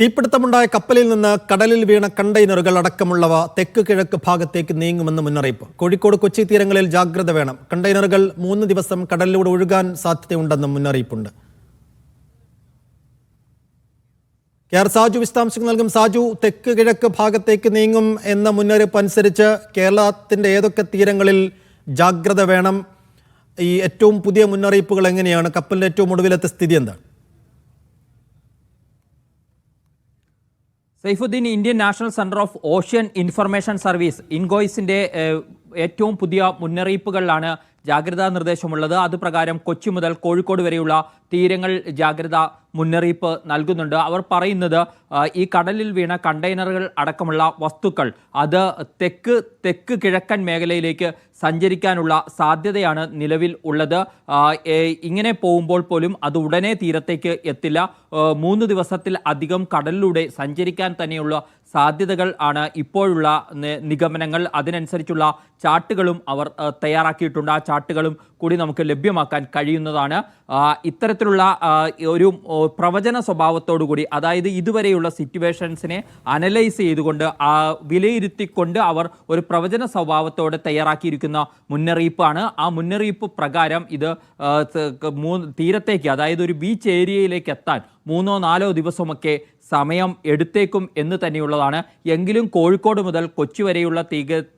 തീപിടുത്തമുണ്ടായ കപ്പലിൽ നിന്ന് കടലിൽ വീണ കണ്ടെയ്നറുകൾ അടക്കമുള്ളവ തെക്ക് കിഴക്ക് ഭാഗത്തേക്ക് നീങ്ങുമെന്ന് മുന്നറിയിപ്പ്. കോഴിക്കോട് കൊച്ചി തീരങ്ങളിൽ ജാഗ്രത വേണം. കണ്ടെയ്നറുകൾ മൂന്ന് ദിവസം കടലിലൂടെ ഒഴുകാൻ സാധ്യതയുണ്ടെന്നും മുന്നറിയിപ്പുണ്ട്. കെ ആർ സാജു വിശദാംശങ്ങൾ നൽകും. സാജു തെക്ക് കിഴക്ക് ഭാഗത്തേക്ക് നീങ്ങും എന്ന മുന്നറിയിപ്പ് അനുസരിച്ച് കേരളത്തിന്റെ ഏതൊക്കെ തീരങ്ങളിൽ ജാഗ്രത വേണം? ഈ ഏറ്റവും പുതിയ മുന്നറിയിപ്പുകൾ എങ്ങനെയാണ്? കപ്പലിന്റെ ഏറ്റവും ഒടുവിലത്തെ സ്ഥിതി എന്താണ്? Saifuddin Indian national centre of ocean information service ഇൻഗോയ്സിന്റെ ഏറ്റവും പുതിയ മുന്നറിയിപ്പുകളിലാണ് ജാഗ്രതാ നിർദ്ദേശമുള്ളത്. അത് പ്രകാരം കൊച്ചി മുതൽ കോഴിക്കോട് വരെയുള്ള തീരങ്ങൾ ജാഗ്രത മുന്നറിയിപ്പ് നൽകുന്നുണ്ട്. അവർ പറയുന്നത് ഈ കടലിൽ വീണ കണ്ടെയ്നറുകൾ അടക്കമുള്ള വസ്തുക്കൾ അത് തെക്ക് തെക്ക് കിഴക്കൻ മേഖലയിലേക്ക് സഞ്ചരിക്കാനുള്ള സാധ്യതയാണ് നിലവിൽ ഉള്ളത്. ഇങ്ങനെ പോകുമ്പോൾ പോലും അത് ഉടനെ തീരത്തേക്ക് എത്തില്ല. മൂന്ന് ദിവസത്തിൽ അധികം കടലിലൂടെ സഞ്ചരിക്കാൻ തന്നെയുള്ള സാധ്യതകൾ ആണ് ഇപ്പോഴുള്ള നിഗമനങ്ങൾ. അതിനനുസരിച്ചുള്ള ചാർട്ടുകളും അവർ തയ്യാറാക്കിയിട്ടുണ്ട്. ആ ചാർട്ടുകളും കൂടി നമുക്ക് ലഭ്യമാക്കാൻ കഴിയുന്നതാണ്. ഇത്തരത്തിലുള്ള ഒരു പ്രവചന സ്വഭാവത്തോടുകൂടി അതായത് ഇതുവരെയുള്ള സിറ്റുവേഷൻസിനെ അനലൈസ് ചെയ്തുകൊണ്ട് വിലയിരുത്തിക്കൊണ്ട് അവർ ഒരു പ്രവചന സ്വഭാവത്തോടെ തയ്യാറാക്കിയിരിക്കുന്ന മുന്നറിയിപ്പാണ്. ആ മുന്നറിയിപ്പ് പ്രകാരം ഇത് തീരത്തേക്ക് അതായത് ഒരു ബീച്ച് ഏരിയയിലേക്ക് എത്താൻ മൂന്നോ നാലോ ദിവസമൊക്കെ സമയം എടുത്തേക്കും എന്ന് തന്നെയുള്ളതാണ്. എങ്കിലും കോഴിക്കോട് മുതൽ കൊച്ചി വരെയുള്ള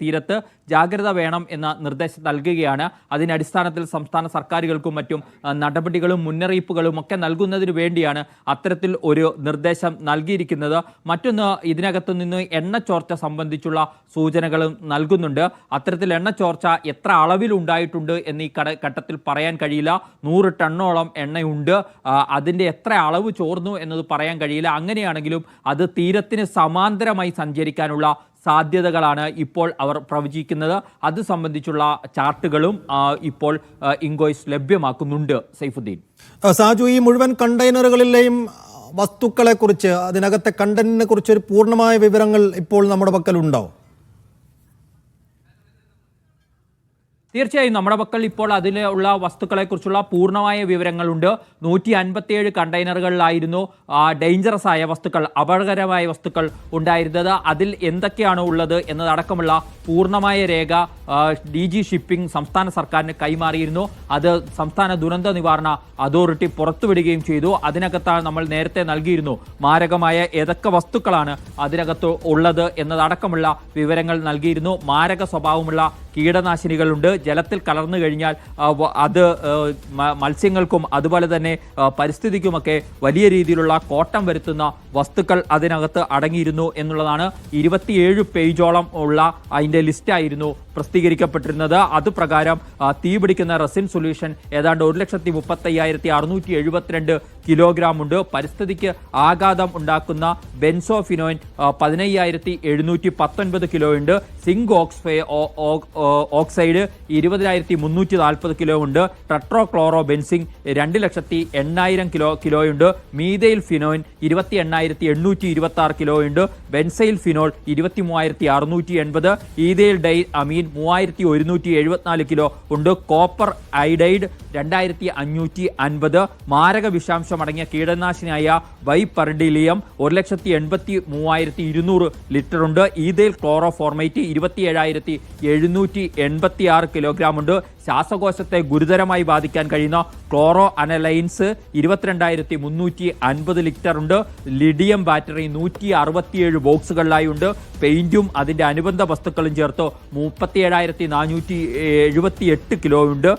തീരത്ത് ജാഗ്രത വേണം എന്ന നിർദ്ദേശം നൽകുകയാണ്. അതിന്റെ അടിസ്ഥാനത്തിൽ സംസ്ഥാന സർക്കാരുകൾക്കും മറ്റും നടപടികളും മുന്നറിയിപ്പുകളും ഒക്കെ നൽകുന്നതിന് വേണ്ടിയാണ് അത്തരത്തിൽ ഒരു നിർദ്ദേശം നൽകിയിരിക്കുന്നത്. മറ്റൊന്ന് ഇതിനകത്തു നിന്ന് എണ്ണ ചോർച്ച സംബന്ധിച്ചുള്ള സൂചനകളും നൽകുന്നുണ്ട്. അത്തരത്തിൽ എണ്ണ ചോർച്ച എത്ര അളവിൽ ഉണ്ടായിട്ടുണ്ട് എന്ന് ഈ ഘട്ടത്തിൽ പറയാൻ കഴിയില്ല. നൂറ് ടണ്ണോളം എണ്ണയുണ്ട്. അതിന്റെ എത്ര അളവ് ചോർന്നു എന്നത് പറയാൻ കഴിയില്ല. അങ്ങനെയാണെങ്കിലും അത് തീരത്തിന് സമാന്തരമായി സഞ്ചരിക്കാനുള്ള സാധ്യതകളാണ് ഇപ്പോൾ അവർ പ്രവചിക്കുന്നത്. അത് സംബന്ധിച്ചുള്ള ചാർട്ടുകളും ഇപ്പോൾ ഇൻകോയ്സ് ലഭ്യമാക്കുന്നുണ്ട് സൈഫുദ്ദീൻ. സാജു ഈ മുഴുവൻ കണ്ടെയ്നറുകളിലെയും വസ്തുക്കളെക്കുറിച്ച് അതിനകത്തെ കണ്ടന്റിനെ കുറിച്ച് ഒരു പൂർണമായ വിവരങ്ങൾ ഇപ്പോൾ നമ്മുടെ പക്കലുണ്ടോ? തീർച്ചയായും നമ്മുടെ പക്കൽ ഇപ്പോൾ അതിലുള്ള വസ്തുക്കളെക്കുറിച്ചുള്ള പൂർണമായ വിവരങ്ങളുണ്ട്. നൂറ്റി അൻപത്തിയേഴ് കണ്ടെയ്നറുകളിലായിരുന്നു ഡേഞ്ചറസ് ആയ വസ്തുക്കൾ അപകടകരമായ വസ്തുക്കൾ ഉണ്ടായിരുന്നത്. അതിൽ എന്തൊക്കെയാണ് ഉള്ളത് എന്നതടക്കമുള്ള പൂർണമായ രേഖ ഡി ജി ഷിപ്പിംഗ് സംസ്ഥാന സർക്കാരിന് കൈമാറിയിരുന്നു. അത് സംസ്ഥാന ദുരന്ത നിവാരണ അതോറിറ്റി പുറത്തുവിടുകയും ചെയ്തു. അതിനകത്താണ് നമ്മൾ നേരത്തെ നൽകിയിരുന്നു മാരകമായ ഏതൊക്കെ വസ്തുക്കളാണ് അതിനകത്ത് ഉള്ളത് എന്നതടക്കമുള്ള വിവരങ്ങൾ നൽകിയിരുന്നു. മാരക സ്വഭാവമുള്ള കീടനാശിനികളുണ്ട്. ജലത്തിൽ കലർന്നു കഴിഞ്ഞാൽ അത് മത്സ്യങ്ങൾക്കും അതുപോലെ തന്നെ പരിസ്ഥിതിക്കുമൊക്കെ വലിയ രീതിയിലുള്ള കോട്ടം വരുത്തുന്ന വസ്തുക്കൾ അതിനകത്ത് അടങ്ങിയിരുന്നു എന്നുള്ളതാണ്. ഇരുപത്തിയേഴ് പേജോളം ഉള്ള അതിന്റെ ലിസ്റ്റായിരുന്നു പ്രസിദ്ധീകരിക്കപ്പെട്ടിരുന്നത്. അതുപ്രകാരം പ്രകാരം തീപിടിക്കുന്ന റസിൻ സൊല്യൂഷൻ ഏതാണ്ട് ഒരു ലക്ഷത്തി മുപ്പത്തയ്യായിരത്തി അറുന്നൂറ്റി എഴുപത്തിരണ്ട് കിലോഗ്രാം ഉണ്ട്. പരിസ്ഥിതിക്ക് ആഘാതം ഉണ്ടാക്കുന്ന ബെൻസോഫിനോയിൻ പതിനയ്യായിരത്തി എഴുന്നൂറ്റി പത്തൊൻപത് കിലോ ഉണ്ട്. സിങ്ക് ഓക്സ്ഫൈ ഓക്സൈഡ് ഇരുപതിനായിരത്തി മുന്നൂറ്റി നാൽപ്പത് കിലോ ഉണ്ട്. ടെട്രോ ക്ലോറോ ബെൻസിങ് രണ്ട് ലക്ഷത്തി എണ്ണായിരം കിലോ ഉണ്ട്. മീതയിൽ ഫിനോയിൻ ഇരുപത്തി എണ്ണായിരത്തി എണ്ണൂറ്റി ഇരുപത്തി ആറ് കിലോ ഉണ്ട്. ബെൻസൈൽ ഫിനോൾ ഇരുപത്തി മൂവായിരത്തി അറുന്നൂറ്റി എൺപത്. ഈതയിൽ ഡൈ അമീൻ മൂവായിരത്തി ഒരുന്നൂറ്റി എഴുപത്തിനാല് കിലോ ഉണ്ട് കോപ്പർ ഐഡൈഡ് രണ്ടായിരത്തി അഞ്ഞൂറ്റി അൻപത് മാരക വിഷാംശം അടങ്ങിയ കീടനാശിനിയായ വൈപർഡിലിയം ഒരു ലക്ഷത്തി എൺപത്തി മൂവായിരത്തി ഇരുന്നൂറ് ലിറ്റർ ഉണ്ട്. ഈതയിൽ ക്ലോറോഫോർമേറ്റ് ഇരുപത്തി ഏഴായിരത്തി എഴുന്നൂറ്റി എൺപത്തി ആറ് കിലോഗ്രാം ഉണ്ട്. ശ്വാസകോശത്തെ ഗുരുതരമായി ബാധിക്കാൻ കഴിയുന്ന ക്ലോറോ അനലൈൻസ് ഇരുപത്തിരണ്ടായിരത്തി മുന്നൂറ്റി അൻപത് ലിറ്റർ ഉണ്ട്. ലിഡിയം ബാറ്ററി നൂറ്റി അറുപത്തിയേഴ് ബോക്സുകളിലായി ഉണ്ട്. പെയിന്റും അതിന്റെ അനുബന്ധ വസ്തുക്കളും ചേർത്ത് മുപ്പത്തി ഏഴായിരത്തി നാനൂറ്റി എഴുപത്തി എട്ട് കിലോ ഉണ്ട്.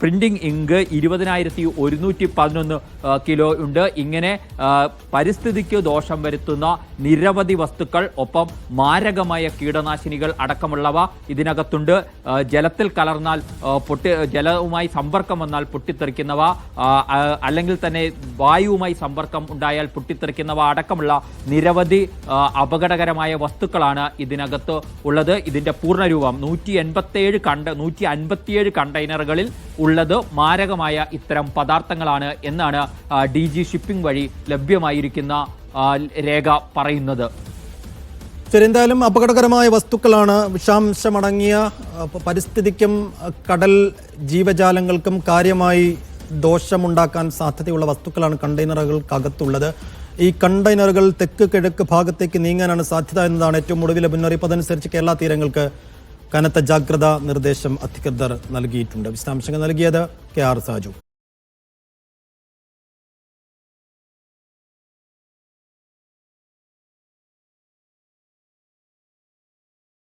പ്രിന്റിംഗ് ഇങ്ക് ഇരുപതിനായിരത്തി ഒരുന്നൂറ്റി പതിനൊന്ന് കിലോ ഉണ്ട്. ഇങ്ങനെ പരിസ്ഥിതിക്ക് ദോഷം വരുത്തുന്ന നിരവധി വസ്തുക്കൾ ഒപ്പം മാരകമായ കീടനാശിനികൾ അടക്കമുള്ളവ ഇതിനകത്തുണ്ട്. ജലത്തിൽ കലർന്നാൽ പൊട്ടി ജലവുമായി സമ്പർക്കം വന്നാൽ പൊട്ടിത്തെറിക്കുന്നവ അല്ലെങ്കിൽ തന്നെ വായുവുമായി സമ്പർക്കം ഉണ്ടായാൽ പൊട്ടിത്തെറിക്കുന്നവ അടക്കമുള്ള നിരവധി അപകടകരമായ വസ്തുക്കളാണ് ഇതിനകത്ത് ഉള്ളത്. ഇതിന്റെ പൂർണരൂപം നൂറ്റി എൺപത്തിയേഴ് കണ്ട നൂറ്റി അൻപത്തിയേഴ് കണ്ടെയ്നറുകളിൽ ഉള്ളത് മാരകമായ ഇത്തരം പദാർത്ഥങ്ങളാണ് എന്നാണ് ഡി ജി ഷിപ്പിംഗ് വഴി ലഭ്യമായിരിക്കുന്ന രേഖ പറയുന്നത്. ശരി അപകടകരമായ വസ്തുക്കളാണ് വിഷാംശമടങ്ങിയ പരിസ്ഥിതിക്കും കടൽ ജീവജാലങ്ങൾക്കും കാര്യമായി ദോഷമുണ്ടാക്കാൻ സാധ്യതയുള്ള വസ്തുക്കളാണ് കണ്ടെയ്നറുകൾക്കകത്തുള്ളത്. ഈ കണ്ടെയ്നറുകൾ തെക്ക് കിഴക്ക് ഭാഗത്തേക്ക് നീങ്ങാനാണ് സാധ്യത എന്നതാണ് ഏറ്റവും ഒടുവിലെ മുന്നറിയിപ്പ്. അതനുസരിച്ച് കേരള തീരങ്ങൾക്ക് കനത്ത ജാഗ്രതാ നിർദ്ദേശം അധികൃതർ നൽകിയിട്ടുണ്ട്. വിശദാംശങ്ങൾ നൽകിയത് കെ ആർ സാജു.